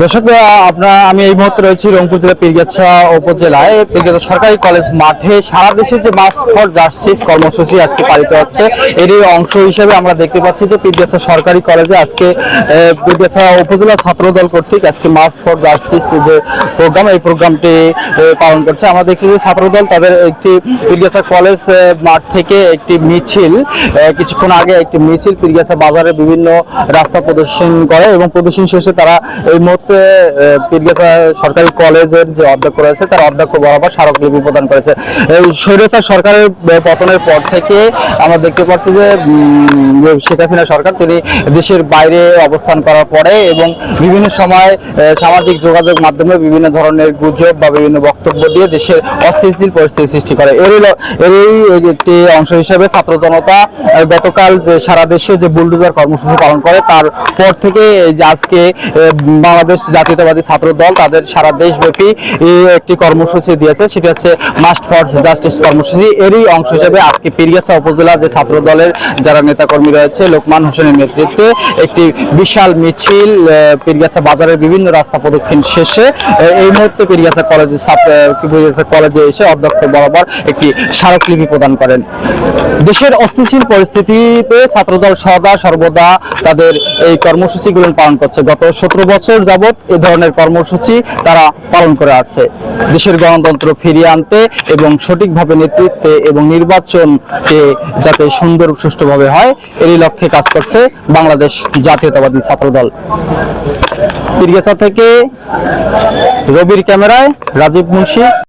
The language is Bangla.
দর্শক আপনার, আমি এই মুহূর্তে রয়েছি রংপুর জেলা পীরগাছা উপজেলায়। পীরগাছা সরকারি কলেজ মাঠে সারা দেশে যে মাস ফর জাস্টিস কর্মসূচি আজকে পালিত হচ্ছে। এরই অংশ হিসেবে আমরা দেখতে পাচ্ছি যে পীরগাছা সরকারি কলেজে আজকে পীরগাছা উপজেলা ছাত্র দল কর্তৃক আজকে মাস ফর জাস্টিস যে প্রোগ্রাম এই প্রোগ্রামটি পালন করছে। আমরা দেখছি যে ছাত্র দল তাদের একটি পীরগাছা কলেজ মাঠ থেকে একটি মিছিল কিছুক্ষণ আগে একটি মিছিল পীরগাছা বাজারে বিভিন্ন রাস্তা প্রদর্শন করে এবং প্রদর্শন শেষে তারা এই মুহূর্তে পীরগাছা সরকারি কলেজের যে অধ্যক্ষ রয়েছে, তার অধ্যক্ষ বরাবর স্মারকলিপি প্রদান করেছে। স্বৈরাচার সরকারের পতনের পর থেকে আমরা দেখতে পাচ্ছি যে শেখ হাসিনা সরকার, তিনি দেশের বাইরে অবস্থান করার পরে এবং বিভিন্ন সময় সামাজিক যোগাযোগ মাধ্যমে বিভিন্ন ধরনের গুজব বা বিভিন্ন বক্তব্য দিয়ে দেশের অস্থিতিশীল পরিস্থিতি সৃষ্টি করে। এরই এরই একটি অংশ হিসেবে ছাত্র জনতা গতকাল যে সারা দেশে যে বুলডোজার কর্মসূচি পালন করে, তার পর থেকে আজকে বাংলাদেশ জাতীয়তাবাদী ছাত্র দল তাদের সারা দেশব্যাপী একটি কর্মসূচি দিয়েছে। সেটি হচ্ছে মাস্ট ফর জাস্টিস কর্মসূচি। এরই অংশ হিসেবে আজকে পীরগাছা উপজেলা যে ছাত্র দলের যারা নেতাকর্মী রয়েছে লোকমান হোসেনের নেতৃত্বে একটি বিশাল মিছিল আহ, পীরগাছা বাজারের বিভিন্ন রাস্তা প্রদক্ষিণ শেষে এই মুহূর্তে পীরগাছা কলেজে ছাত্র কলেজে এসে অধ্যক্ষ বরাবর একটি স্মারকলিপি প্রদান করেন। দেশের অস্থিতিশীল পরিস্থিতিতে ছাত্রদল সদা সর্বদা তাদের এই কর্মসূচিগুলো পালন করছে। গত সতেরো বছর যাবৎ এ ধরনের কর্মসূচি তারা পালন করে আসছে। দেশের গণতন্ত্র ফিরিয়ে আনতে এবং সঠিকভাবে নেতৃত্বে এবং নির্বাচনকে যাতে সুন্দর সুষ্ঠুভাবে হয়, এরই লক্ষ্যে কাজ করছে বাংলাদেশ জাতীয়তাবাদী ছাত্রদল। পিরগেছা থেকে রবির ক্যামেরায় রাজীব মুন্সি।